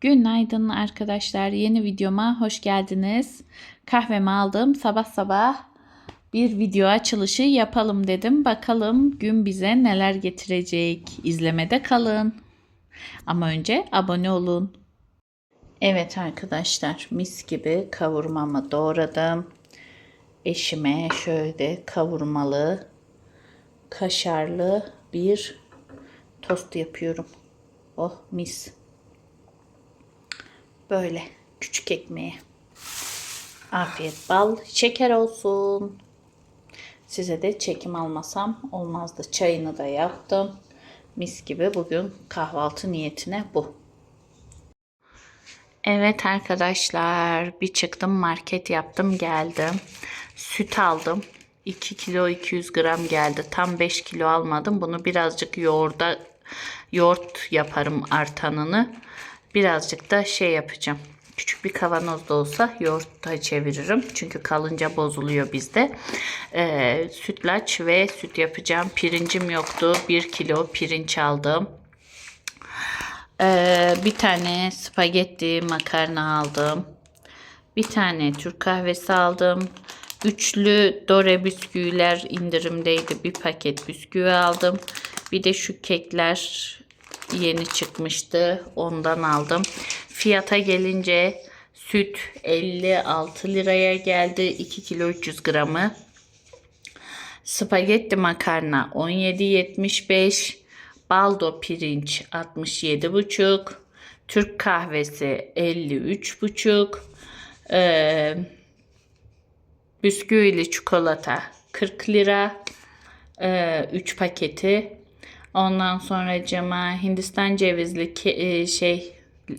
Günaydın arkadaşlar. Yeni videoma hoş geldiniz. Kahvemi aldım. Sabah sabah bir video açılışı yapalım dedim. Bakalım gün bize neler getirecek. İzlemede kalın. Ama önce abone olun. Evet arkadaşlar mis gibi kavurmamı doğradım. Eşime şöyle kavurmalı, kaşarlı bir tost yapıyorum. Oh mis. Böyle küçük ekmeğe. Afiyet bal şeker olsun. Size de çekim almasam olmazdı. Çayını da yaptım. Mis gibi bugün kahvaltı niyetine bu. Evet arkadaşlar bir çıktım market yaptım geldim. Süt aldım. 2 kilo 200 gram geldi. Tam 5 kilo almadım. Bunu birazcık yoğurda yoğurt yaparım artanını. Birazcık da şey yapacağım. Küçük bir kavanoz da olsa yoğurta çeviririm. Çünkü kalınca bozuluyor bizde. Ee, sütlaç ve süt yapacağım. Pirincim yoktu. 1 kilo pirinç aldım. Ee, bir tane spagetti makarna aldım. Bir tane Türk kahvesi aldım. Üçlü Dore bisküviler indirimdeydi. Bir paket bisküvi aldım. Bir de şu kekler yeni çıkmıştı. Ondan aldım. Fiyata gelince süt 56 liraya geldi. 2 kilo 300 gramı. Spagetti makarna 17.75. Baldo pirinç 67,5. Türk kahvesi 53,5. Ee, bisküvili çikolata 40 lira. Ee, 3 paketi. Ondan sonra cama Hindistan cevizli e, şey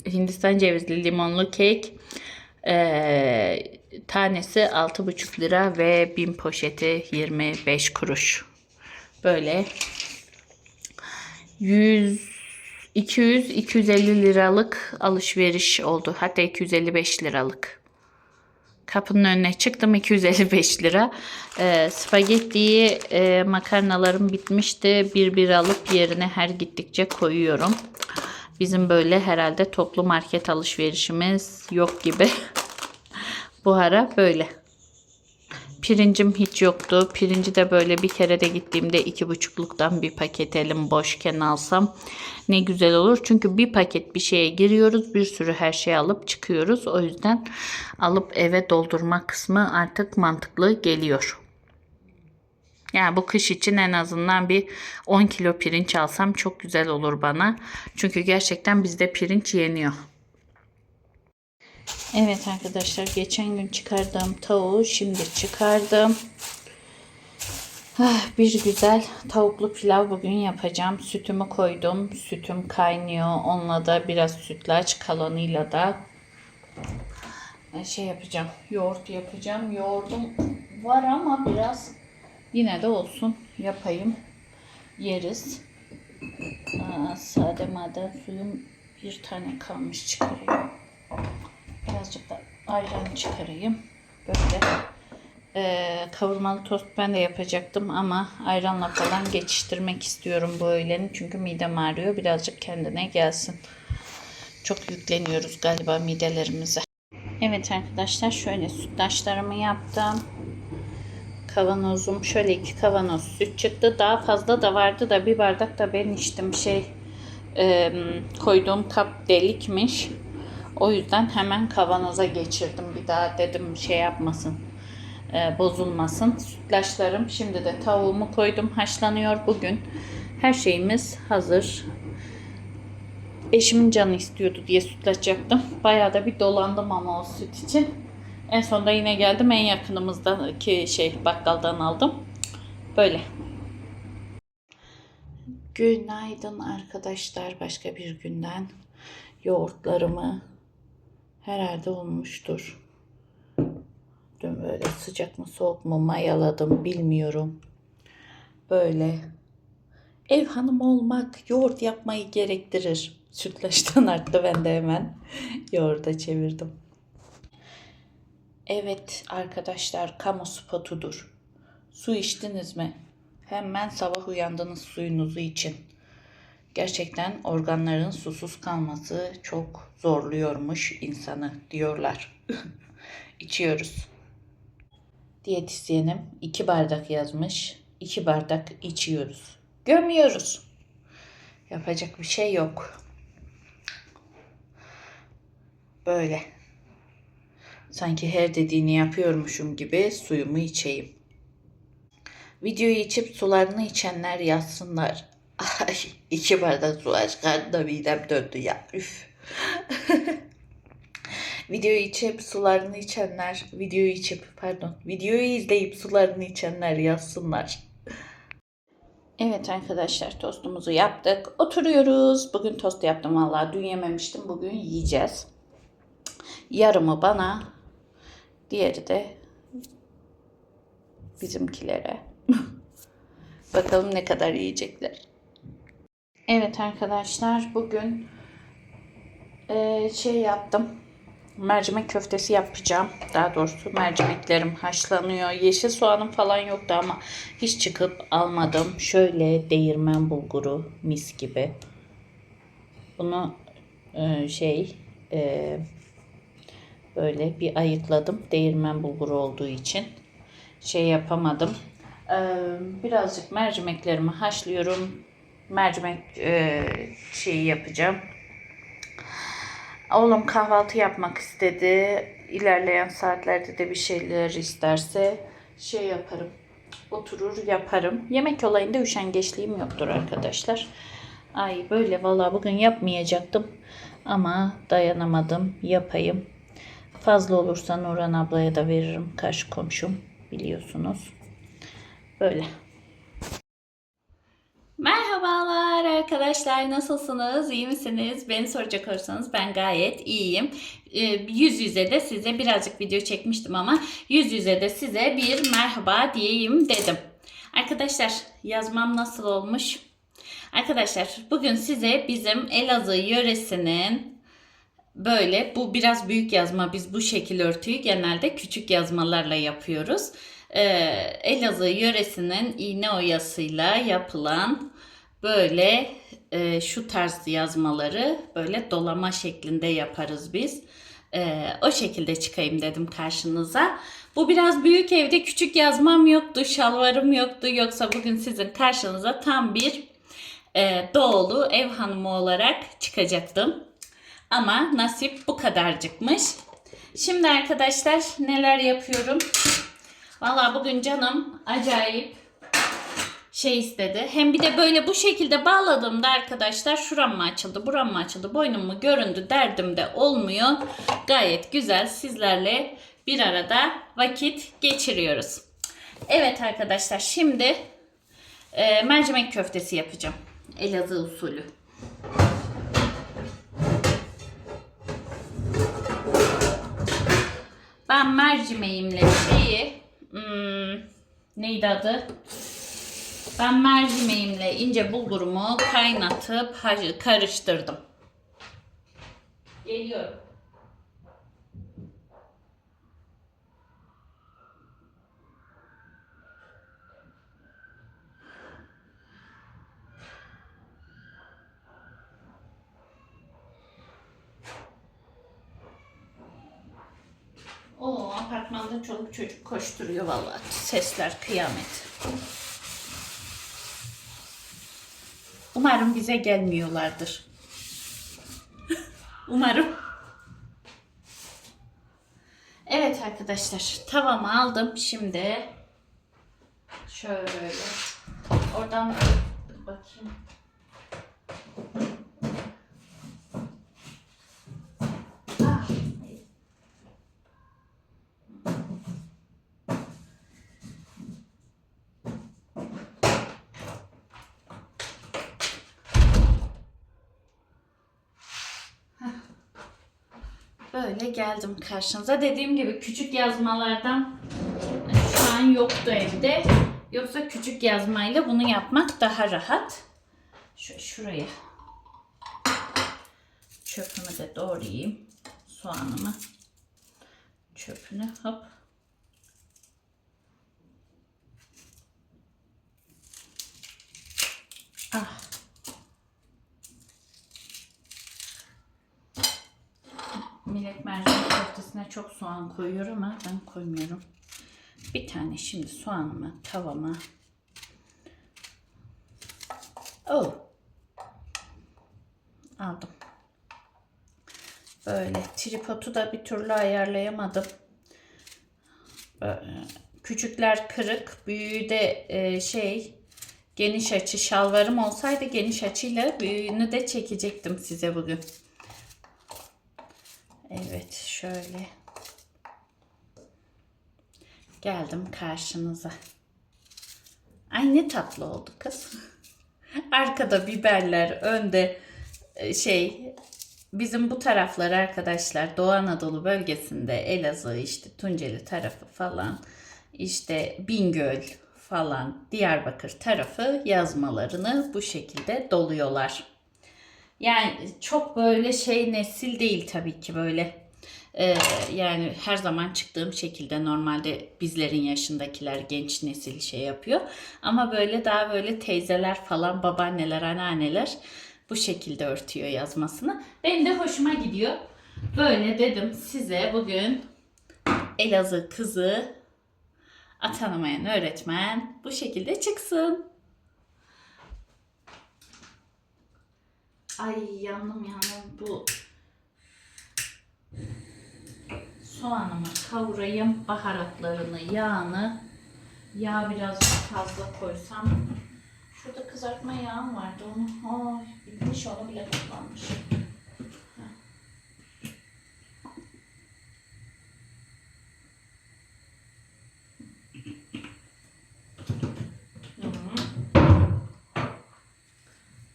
Hindistan cevizli limonlu kek. Ee, tanesi 6,5 lira ve 1000 poşeti 25 kuruş. Böyle 100 200 250 liralık alışveriş oldu. Hatta 255 liralık. Kapının önüne çıktım 255 lira. Ee, spagettiyi e, makarnalarım bitmişti. Bir bir alıp yerine her gittikçe koyuyorum. Bizim böyle herhalde toplu market alışverişimiz yok gibi. Bu ara böyle. Pirincim hiç yoktu. Pirinci de böyle bir kere de gittiğimde iki buçukluktan bir paket elim boşken alsam ne güzel olur. Çünkü bir paket bir şeye giriyoruz. Bir sürü her şeyi alıp çıkıyoruz. O yüzden alıp eve doldurma kısmı artık mantıklı geliyor. Yani bu kış için en azından bir 10 kilo pirinç alsam çok güzel olur bana. Çünkü gerçekten bizde pirinç yeniyor. Evet arkadaşlar geçen gün çıkardığım tavuğu şimdi çıkardım. Ah, bir güzel tavuklu pilav bugün yapacağım. Sütümü koydum. Sütüm kaynıyor. Onunla da biraz sütlaç kalanıyla da şey yapacağım. Yoğurt yapacağım. Yoğurdum var ama biraz yine de olsun yapayım. Yeriz. Aa, sade maden suyum bir tane kalmış çıkarıyorum. Birazcık da ayran çıkarayım. Böyle ee, kavurmalı tost ben de yapacaktım ama ayranla falan geçiştirmek istiyorum bu öğleni. Çünkü midem ağrıyor. Birazcık kendine gelsin. Çok yükleniyoruz galiba midelerimize. Evet arkadaşlar şöyle sütlaçlarımı yaptım. Kavanozum şöyle iki kavanoz süt çıktı. Daha fazla da vardı da bir bardak da ben içtim. Şey e, koyduğum kap delikmiş. O yüzden hemen kavanoza geçirdim. Bir daha dedim şey yapmasın, e, bozulmasın. Sütlaçlarım şimdi de tavuğumu koydum haşlanıyor bugün. Her şeyimiz hazır. Eşimin canı istiyordu diye sütlaç yaptım. Bayağı da bir dolandım ama o süt için. En sonunda yine geldim en yakınımızdaki şey bakkaldan aldım. Böyle. Günaydın arkadaşlar. Başka bir günden yoğurtlarımı herhalde olmuştur. Dün böyle sıcak mı soğuk mu mayaladım bilmiyorum. Böyle ev hanımı olmak yoğurt yapmayı gerektirir. Sütlaçtan arttı ben de hemen yoğurda çevirdim. Evet arkadaşlar kamu spotudur. Su içtiniz mi? Hemen sabah uyandınız suyunuzu için. Gerçekten organların susuz kalması çok zorluyormuş insanı diyorlar. İçiyoruz. Diyetisyenim iki bardak yazmış. iki bardak içiyoruz. Gömüyoruz. Yapacak bir şey yok. Böyle. Sanki her dediğini yapıyormuşum gibi suyumu içeyim. Videoyu içip sularını içenler yazsınlar. Ay iki bardak su çıkardı da midem döndü ya. Üf. videoyu içip sularını içenler, videoyu içip pardon, videoyu izleyip sularını içenler yazsınlar. Evet arkadaşlar tostumuzu yaptık. Oturuyoruz. Bugün tost yaptım vallahi dün yememiştim. Bugün yiyeceğiz. Yarımı bana, diğeri de bizimkilere. Bakalım ne kadar yiyecekler. Evet arkadaşlar bugün eee, şey yaptım. Mercimek köftesi yapacağım. Daha doğrusu mercimeklerim haşlanıyor. Yeşil soğanım falan yoktu ama hiç çıkıp almadım. Şöyle değirmen bulguru mis gibi. Bunu eee, şey eee, böyle bir ayıkladım. Değirmen bulguru olduğu için şey yapamadım. Ee, birazcık mercimeklerimi haşlıyorum. Mercimek e, şeyi yapacağım. Oğlum kahvaltı yapmak istedi. İlerleyen saatlerde de bir şeyler isterse şey yaparım. Oturur yaparım. Yemek olayında üşengeçliğim yoktur arkadaşlar. Ay böyle vallahi bugün yapmayacaktım. Ama dayanamadım. Yapayım. Fazla olursa Nurhan ablaya da veririm. Karşı komşum biliyorsunuz. Böyle. Arkadaşlar nasılsınız iyi misiniz beni soracak olursanız ben gayet iyiyim Ee, yüz yüze de size birazcık video çekmiştim ama yüz yüze de size bir merhaba diyeyim dedim arkadaşlar yazmam nasıl olmuş arkadaşlar bugün size bizim Elazığ yöresinin Böyle bu biraz büyük yazma. Biz bu şekil örtüyü genelde küçük yazmalarla yapıyoruz. Ee, Elazığ yöresinin iğne oyasıyla yapılan böyle e, şu tarz yazmaları böyle dolama şeklinde yaparız biz. Ee, o şekilde çıkayım dedim karşınıza. Bu biraz büyük evde küçük yazmam yoktu, şalvarım yoktu. Yoksa bugün sizin karşınıza tam bir e, doğulu ev hanımı olarak çıkacaktım. Ama nasip bu kadarcıkmış. Şimdi arkadaşlar neler yapıyorum? Valla bugün canım acayip şey istedi. Hem bir de böyle bu şekilde bağladığımda arkadaşlar şuram mı açıldı, buram mı açıldı, boynum mu göründü derdim de olmuyor. Gayet güzel sizlerle bir arada vakit geçiriyoruz. Evet arkadaşlar şimdi e, mercimek köftesi yapacağım. Elazığ usulü. Ben mercimeğimle şeyi hmm, neydi adı? Ben mercimeğimle ince bulgurumu kaynatıp karıştırdım. Geliyorum. O apartmanda çoluk çocuk koşturuyor vallahi. Sesler kıyamet. Umarım bize gelmiyorlardır. Umarım. Evet arkadaşlar tavamı aldım şimdi. Şöyle. Oradan bakayım. Böyle geldim karşınıza. Dediğim gibi küçük yazmalardan şu an yoktu evde. Yoksa küçük yazmayla bunu yapmak daha rahat. Şu şuraya çöpümü de doğrayayım. Soğanımı çöpünü hop. Ah. Köftesine çok soğan koyuyor ama ben koymuyorum. Bir tane şimdi soğanımı tavama. Oh. Aldım. Böyle tripodu da bir türlü ayarlayamadım. Böyle, Küçükler kırık, büyüğü de e, şey geniş açı şalvarım olsaydı geniş açıyla büyüğünü de çekecektim size bugün. Evet şöyle geldim karşınıza. Ay ne tatlı oldu kız. Arkada biberler, önde e, şey bizim bu taraflar arkadaşlar Doğu Anadolu bölgesinde Elazığ işte Tunceli tarafı falan işte Bingöl falan Diyarbakır tarafı yazmalarını bu şekilde doluyorlar. Yani çok böyle şey nesil değil tabii ki böyle. Ee, yani her zaman çıktığım şekilde normalde bizlerin yaşındakiler genç nesil şey yapıyor. Ama böyle daha böyle teyzeler falan babaanneler anneanneler bu şekilde örtüyor yazmasını. Benim de hoşuma gidiyor. Böyle dedim size bugün Elazığ kızı atanamayan öğretmen bu şekilde çıksın. Ay yandım yandım. Bu soğanımı kavurayım baharatlarını yağını. Yağ biraz fazla koysam. Şurada kızartma yağım vardı onu ay bitmiş onu bile kullanmış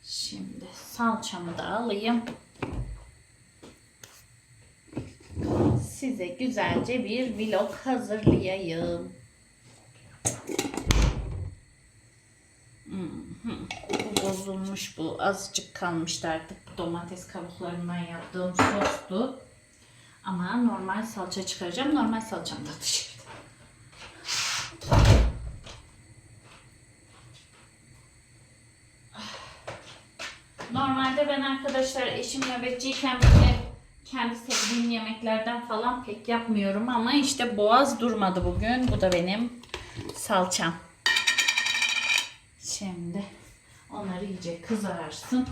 Şimdi salçamı da alayım. Size güzelce bir vlog hazırlayayım. Mhm. Bu bozulmuş bu. Azıcık kalmıştı artık. Domates kabuklarından yaptığım sostu. Ama normal salça çıkaracağım. Normal salçam da dışarıda. Normalde ben arkadaşlar eşim nöbetçiyken bile kendi sevdiğim yemeklerden falan pek yapmıyorum ama işte boğaz durmadı bugün. Bu da benim salçam. Şimdi onları iyice kızararsın.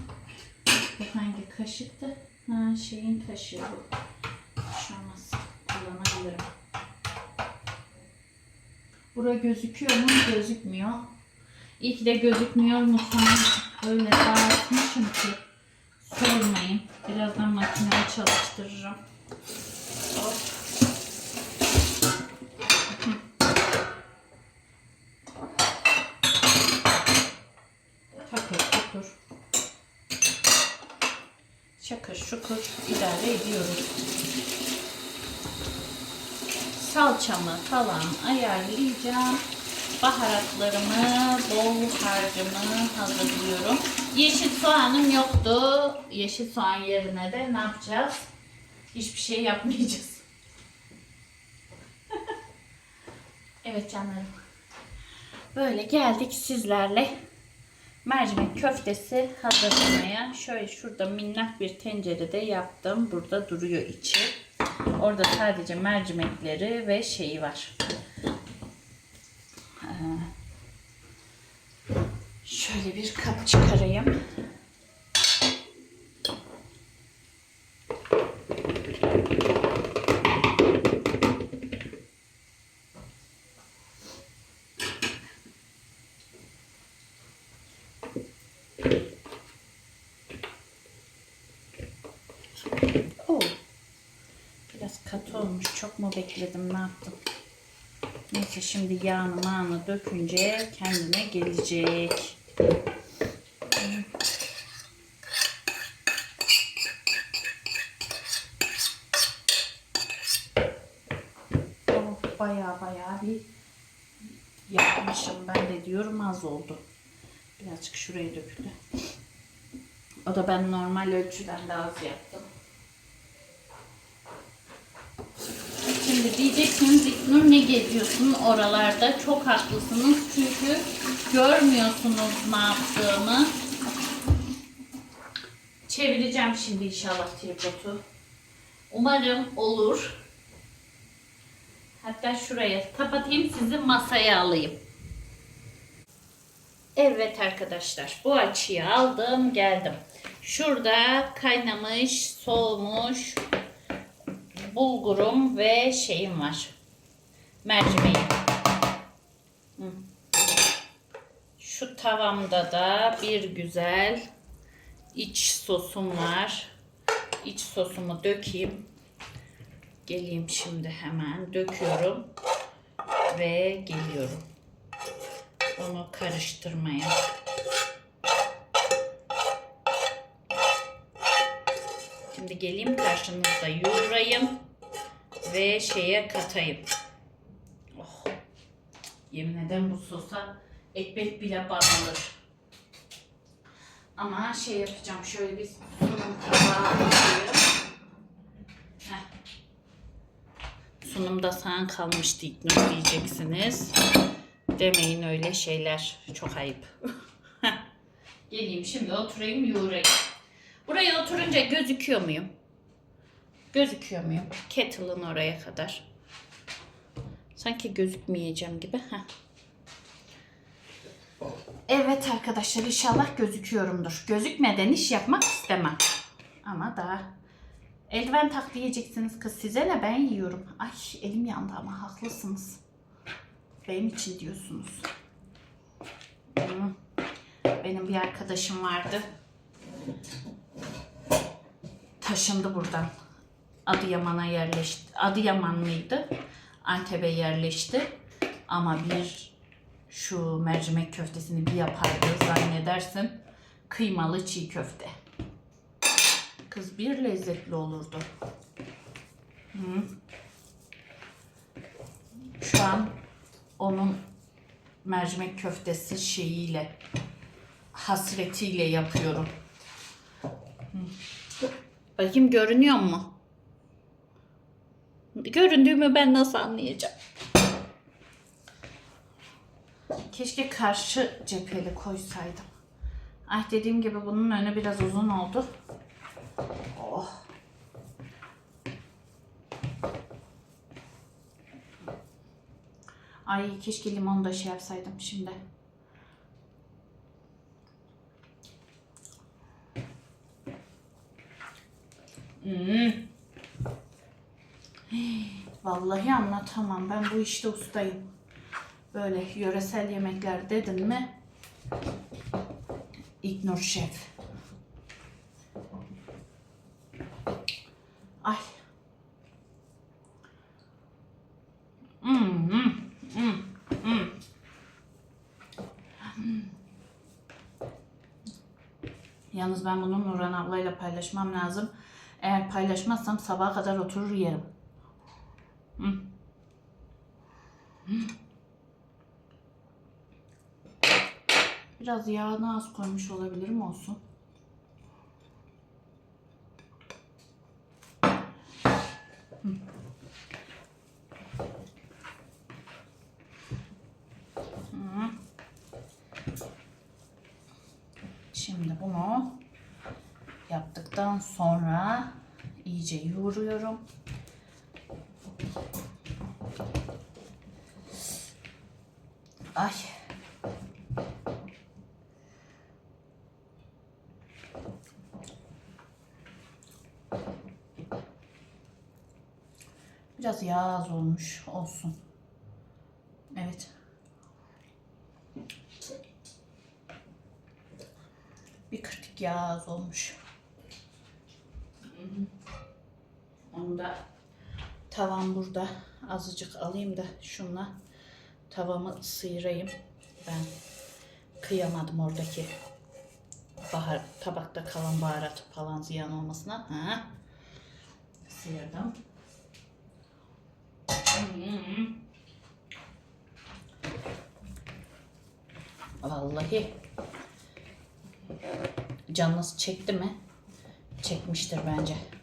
Bu hangi kaşıktı? Ha, şeyin kaşığı bu. An kullanabilirim. Bura gözüküyor mu? Gözükmüyor. İyi ki de gözükmüyor mutfağım öyle dağıtmışım ki sormayın. Birazdan makineyi çalıştırırım. Hop. Takır şukur. Şakır şukur idare ediyoruz. Salçamı falan ayarlayacağım baharatlarımı, bol harcımı hazırlıyorum. Yeşil soğanım yoktu. Yeşil soğan yerine de ne yapacağız? Hiçbir şey yapmayacağız. evet canlarım. Böyle geldik sizlerle. Mercimek köftesi hazırlamaya. Şöyle şurada minnak bir tencerede yaptım. Burada duruyor içi. Orada sadece mercimekleri ve şeyi var. Şöyle bir kap çıkarayım. Oo. Biraz katı olmuş. Çok mu bekledim? Ne yaptım? Neyse şimdi yağını mağını dökünce kendine gelecek. Baya baya bir yapmışım. Ben de diyorum az oldu. Birazcık şuraya döküldü. O da ben normal ölçüden de az yaptım. Şimdi diyeceksiniz İknur ne geziyorsun oralarda? Çok haklısınız çünkü görmüyorsunuz ne yaptığımı. Çevireceğim şimdi inşallah tripodu. Umarım olur. Hatta şuraya kapatayım sizi masaya alayım. Evet arkadaşlar bu açıyı aldım geldim. Şurada kaynamış, soğumuş bulgurum ve şeyim var. Mercimeğim. Şu tavamda da bir güzel iç sosum var. İç sosumu dökeyim. Geleyim şimdi hemen döküyorum ve geliyorum. Onu karıştırmaya. Şimdi geleyim karşınızda yoğurayım ve şeye katayım. Oh. Yemin ederim bu sosa ekmek bile banılır. Ama şey yapacağım şöyle bir sunum tabağı. Heh. Sunumda sana kalmıştı İknur diyeceksiniz. Demeyin öyle şeyler. Çok ayıp. Geleyim şimdi oturayım yoğurayım. Buraya oturunca gözüküyor muyum? Gözüküyor muyum? Kettle'ın oraya kadar. Sanki gözükmeyeceğim gibi. Heh. Evet arkadaşlar inşallah gözüküyorumdur. Gözükmeden iş yapmak istemem. Ama daha eldiven tak diyeceksiniz kız size ne ben yiyorum. Ay elim yandı ama haklısınız. Benim için diyorsunuz. Benim bir arkadaşım vardı. Taşındı buradan. Adıyaman'a yerleşti. Adıyamanlıydı. Antep'e yerleşti. Ama bir şu mercimek köftesini bir yapardı zannedersin. Kıymalı çiğ köfte. Kız bir lezzetli olurdu. Hı. Şu an onun mercimek köftesi şeyiyle hasretiyle yapıyorum. Hı. Bakayım görünüyor mu? Göründüğümü ben nasıl anlayacağım? Keşke karşı cepheli koysaydım. Ay dediğim gibi bunun önü biraz uzun oldu. Oh. Ay keşke limon da şey yapsaydım şimdi. Hmm. Vallahi anlatamam. Ben bu işte ustayım. Böyle yöresel yemekler dedin mi? İgnur Şef. Ay. Hmm, hmm, hmm. Hmm. Yalnız ben bunu Nurhan ablayla paylaşmam lazım. Eğer paylaşmazsam sabaha kadar oturur yerim. Biraz yağını az koymuş olabilirim olsun. Hı. Hı. Şimdi bunu yaptıktan sonra iyice yoğuruyorum. Ay. Biraz yağ az olmuş. Olsun. Evet. Bir kırtık yağ az olmuş. Onu da tavam burada. Azıcık alayım da şunla tavamı sıyırayım. Ben kıyamadım oradaki bahar, tabakta kalan baharat falan ziyan olmasına. Ha. Sıyırdım. Hmm. Vallahi canınız çekti mi? Çekmiştir bence.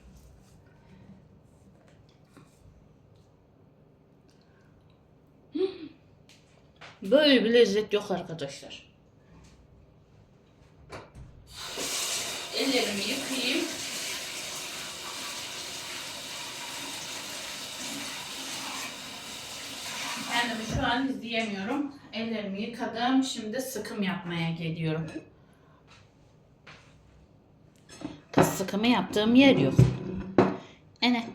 Böyle bir lezzet yok arkadaşlar. Ellerimi yıkayayım. Kendimi şu an izleyemiyorum. Ellerimi yıkadım. Şimdi sıkım yapmaya geliyorum. Ta sıkımı yaptığım yer yok. Evet.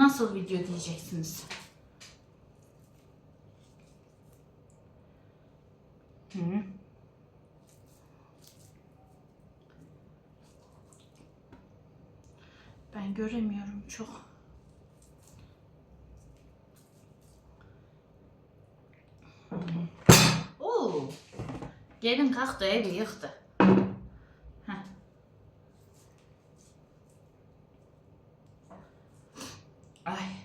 Nasıl video diyeceksiniz? Hı. Ben göremiyorum çok. Oo. Gelin kalktı evi yıktı. Heh. Ay.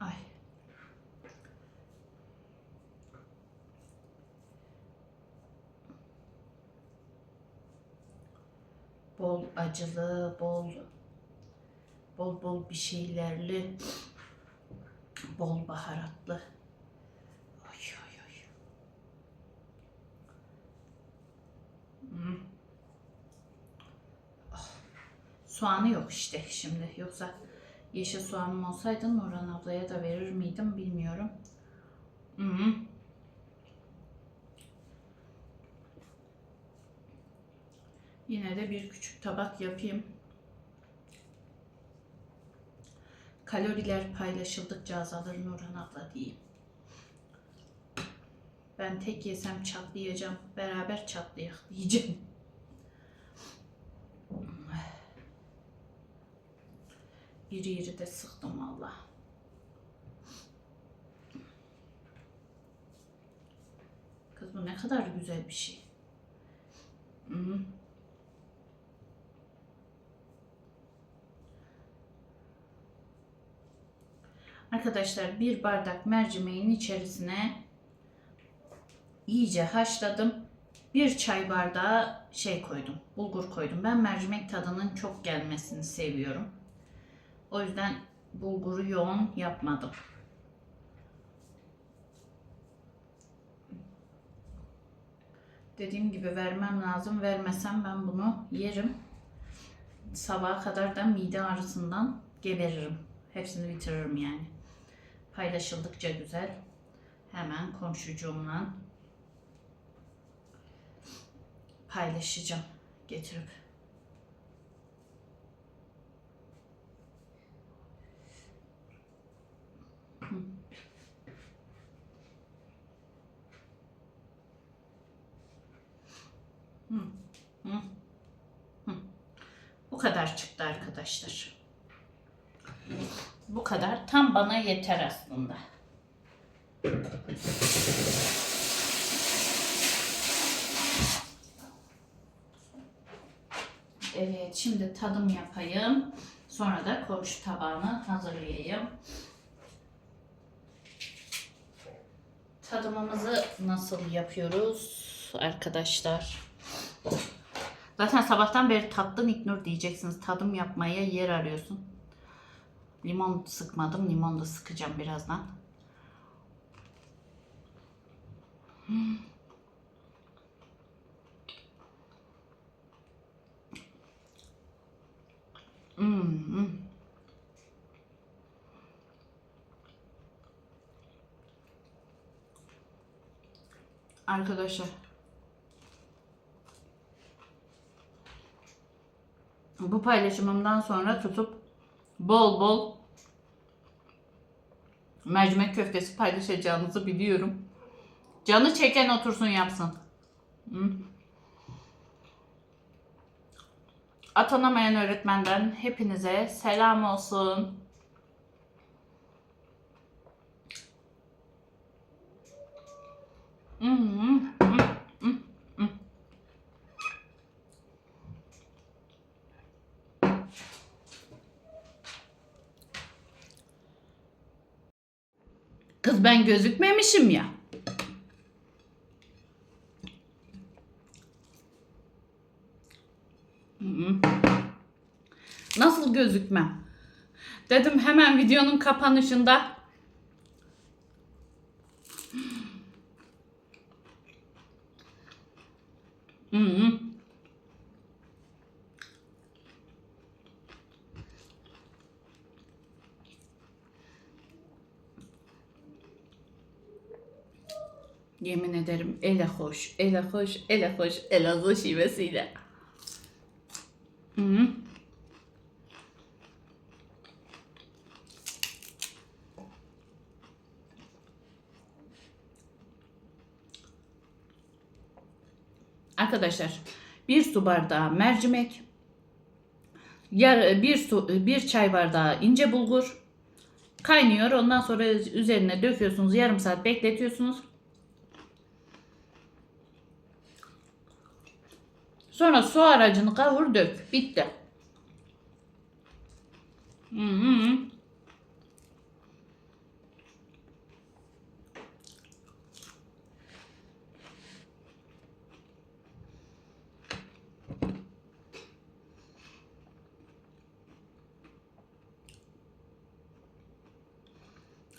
Ay. Bol acılı, bol bol bol bir şeylerli, bol baharatlı. Ay ay ay. Hmm. Ah, Soğanı yok işte şimdi. Yoksa yeşil soğanım olsaydı Nurhan ablaya da verir miydim bilmiyorum. Hı. Yine de bir küçük tabak yapayım. Kaloriler paylaşıldıkça azalır Nurhan abla diyeyim. Ben tek yesem çatlayacağım. Beraber çatlayak diyeceğim. İri iri de sıktım valla. Kız bu ne kadar güzel bir şey. Hı. Arkadaşlar bir bardak mercimeğin içerisine iyice haşladım. Bir çay bardağı şey koydum. Bulgur koydum. Ben mercimek tadının çok gelmesini seviyorum. O yüzden bulguru yoğun yapmadım. Dediğim gibi vermem lazım. Vermesem ben bunu yerim. Sabaha kadar da mide ağrısından geberirim. Hepsini bitiririm yani. Paylaşıldıkça güzel. Hemen komşucuğumla paylaşacağım getirip. Bu kadar çıktı arkadaşlar. Bu kadar tam bana yeter aslında. Evet şimdi tadım yapayım. Sonra da komşu tabağını hazırlayayım. Tadımımızı nasıl yapıyoruz arkadaşlar? Zaten sabahtan beri tattın İknur diyeceksiniz. Tadım yapmaya yer arıyorsun. Limon sıkmadım. Limon da sıkacağım birazdan. Hmm. hmm. Arkadaşlar bu paylaşımımdan sonra tutup bol bol mercimek köftesi paylaşacağınızı biliyorum. Canı çeken otursun yapsın. Atanamayan öğretmenden hepinize selam olsun. Hı hı, hı, hı, hı. Kız ben gözükmemişim ya. Nasıl gözükmem? Dedim hemen videonun kapanışında Hı hı. Yemin ederim ele hoş, ele hoş, ele hoş, Elazığ şivesiyle. -hı. Arkadaşlar bir su bardağı mercimek, yar, bir su bir çay bardağı ince bulgur kaynıyor. Ondan sonra üzerine döküyorsunuz. Yarım saat bekletiyorsunuz. Sonra su aracını kavur dök. Bitti. Hı -hı.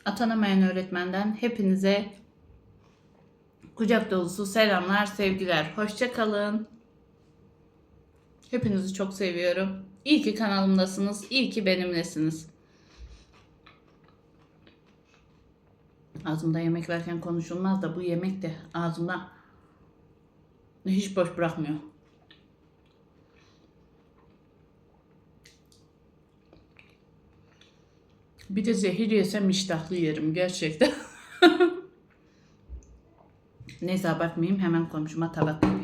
Atanamayan öğretmenden hepinize kucak dolusu selamlar, sevgiler. Hoşça kalın. Hepinizi çok seviyorum. İyi ki kanalımdasınız. İyi ki benimlesiniz. Ağzımda yemek verken konuşulmaz da bu yemek de ağzımda hiç boş bırakmıyor. Bir de zehir yesem iştahlı yerim gerçekten. Neyse abartmayayım hemen komşuma tabak